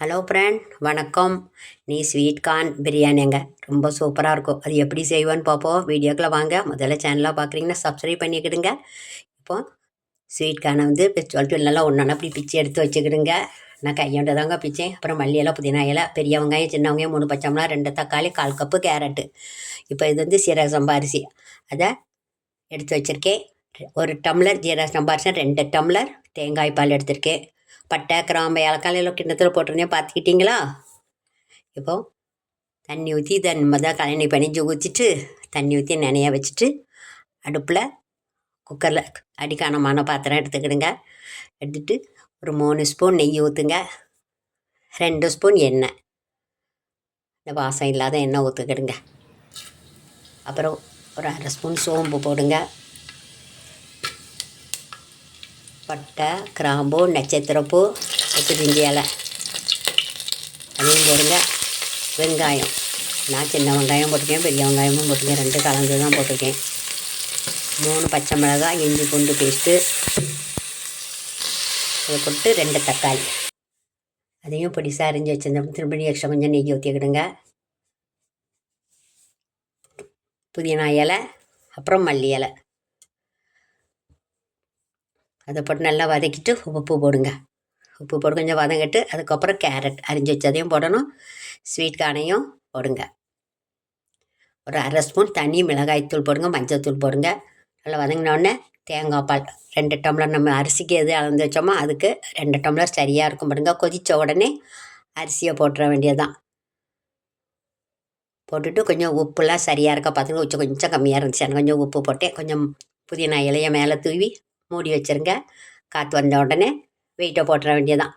Hello friend வணக்கம். நீ sweet corn பிரியாணிங்க ரொம்ப சூப்பராக இருக்கும். அது எப்படி செய்வேன்னு பார்ப்போம். வீடியோக்குள்ளே வாங்க. முதல்ல சேனலாக பார்க்குறீங்கன்னா சப்ஸ்கிரைப் பண்ணிக்கிடுங்க. இப்போ ஸ்வீட் கார்னை வந்து சொல்லிட்டு நல்லா ஒன்றா அப்படி பிச்சு எடுத்து வச்சுக்கிடுங்க. நான் கையாண்ட தாங்க பிச்சேன். அப்புறம் மல்லியெல்லாம் புதினா இலை பெரிய வெங்காயம் சின்ன வெங்காயம் மூணு பச்சை ரெண்டு தக்காளி கால் கப்பு கேரட்டு இப்போ இது வந்து சீரக சம்பாரிசி அதை எடுத்து வச்சுருக்கேன். ஒரு டம்ளர் ஜீரக சம்பாரிசன் ரெண்டு டம்ளர். தேங்காய் பால் எடுத்திருக்கேன். பட்டை கிராம்பு இலக்காலையில் கிண்ணத்தில் போட்டிருந்தேன். பார்த்துக்கிட்டிங்களா? இப்போ தண்ணி ஊற்றி தன் மதம் தான் கழனி பணிஞ்சு ஊற்றிட்டு தண்ணி ஊற்றி நனைய வச்சுட்டு அடுப்பில் குக்கரில் அடிக்கானமான பாத்திரம் எடுத்துக்கிடுங்க. எடுத்துட்டு ஒரு மூணு ஸ்பூன் நெய் ஊற்றுங்க ரெண்டு ஸ்பூன் எண்ணெய். இந்த வாசம் இல்லாத எண்ணெய் ஊற்றுக்கிடுங்க அப்புறம் ஒரு அரை ஸ்பூன் சோம்பு போடுங்க. பட்டை கிராம்பு நட்சத்திரப்பூ பிரிஞ்சி இலை அதையும் போடுங்க. வெங்காயம். நான் சின்ன வெங்காயம் போட்டிருக்கேன் பெரிய வெங்காயமும் போட்டிருக்கேன். ரெண்டு கலந்து தான் போட்டிருக்கேன். மூணு பச்சை மிளகாய் இஞ்சி பூண்டு பேஸ்ட்டு. அதை போட்டு ரெண்டு தக்காளி. அதையும் பொடிசாக அரிஞ்சு வச்சிருந்தேன். திரும்பி எக்ஸ்ட்ரா கொஞ்சம் நெய் ஊற்றிக்கிடுங்க புதினா இலை அப்புறம் மல்லி இலை. அதை போட்டு நல்லா வதக்கிட்டு உப்பு போடுங்க. உப்பு போட்டு கொஞ்சம் வதங்கிட்டு அதுக்கப்புறம் கேரட் அரிஞ்சு வச்சதையும் போடணும். ஸ்வீட் கார்னையும் போடுங்க. ஒரு அரை ஸ்பூன் தனி மிளகாய்த்தூள் போடுங்க மஞ்சள் தூள் போடுங்க. நல்லா வதங்கினோடனே தேங்காய் பால் ரெண்டு டம்ளர் நம்ம அரிசிக்கு எது அளந்து வச்சோமோ அதுக்கு ரெண்டு டம்ளர் சரியாக இருக்கும் பாருங்க. கொதித்த உடனே அரிசியை போட்டுற வேண்டியதுதான். போட்டுட்டு கொஞ்சம் உப்புலாம் சரியாக இருக்கா பார்த்துங்க கொஞ்சம் கொஞ்சம் கம்மியாக இருந்துச்சு. எனக்கு கொஞ்சம் உப்பு போட்டேன் கொஞ்சம் புதினா இலையை மேலே தூவி மூடி வச்சுருங்க. காற்று வந்த உடனே வெயிட்டை போட்டுற வேண்டியதான்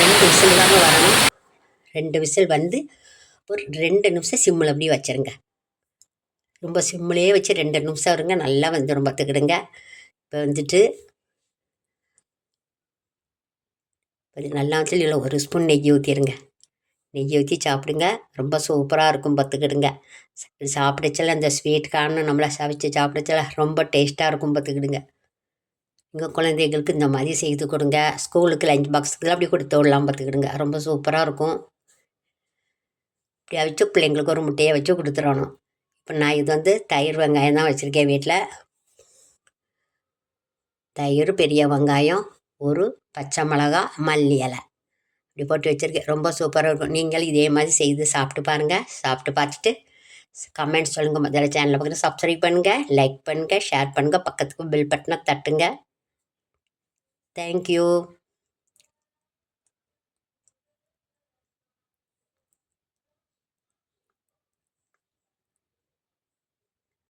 ரெண்டு விசில் தாங்க வரணும். ரெண்டு விசில் வந்து ஒரு ரெண்டு நிமிஷம் சிம்மில் அப்படியே வச்சுருங்க. ரொம்ப சிம்மிலே வச்சு ரெண்டு நிமிஷம் வருங்க நல்லா வந்துடும் பார்த்துக்கிடுங்க இப்போ வந்துட்டு நல்லா வச்சு இல்லை ஒரு ஸ்பூன் நெய் ஊற்றிடுங்க நெய் ஊற்றி சாப்பிடுங்க. ரொம்ப சூப்பராக இருக்கும் பார்த்துக்கிடுங்க. சாப்பிடச்சல அந்த ஸ்வீட் காரணம் நம்மளை சமைச்சு சாப்பிடச்சல ரொம்ப டேஸ்ட்டாக இருக்கும் பார்த்துக்கிடுங்க. எங்கள் குழந்தைகளுக்கு இந்த மாதிரி செய்து கொடுங்க. ஸ்கூலுக்கு லஞ்ச் பாக்ஸுக்கு அப்படி கொடுத்து விடலாம் பார்த்துக்கிடுங்க. ரொம்ப சூப்பராக இருக்கும். இப்படி வச்சு பிள்ளைங்களுக்கு ஒரு முட்டையை வச்சு கொடுத்துடணும். இப்போ நான் இது வந்து தயிர் வெங்காயம் தான் வச்சுருக்கேன் வீட்டில் தயிர் பெரிய வெங்காயம் ஒரு பச்சை மிளகா மல்லி இலை. இப்படி போட்டு வச்சுருக்கேன் ரொம்ப சூப்பராக இருக்கும். நீங்களும் இதே மாதிரி செய்து சாப்பிட்டு பாருங்கள் சாப்பிட்டு பார்த்துட்டு கமெண்ட்ஸ் சொல்லுங்கள் முதல்ல சேனலில் பக்கத்தில் சப்ஸ்கிரைப் பண்ணுங்கள் லைக் பண்ணுங்கள் ஷேர் பண்ணுங்கள் பக்கத்துக்கு பில் பட்டனை தட்டுங்க. தேங்க்யூ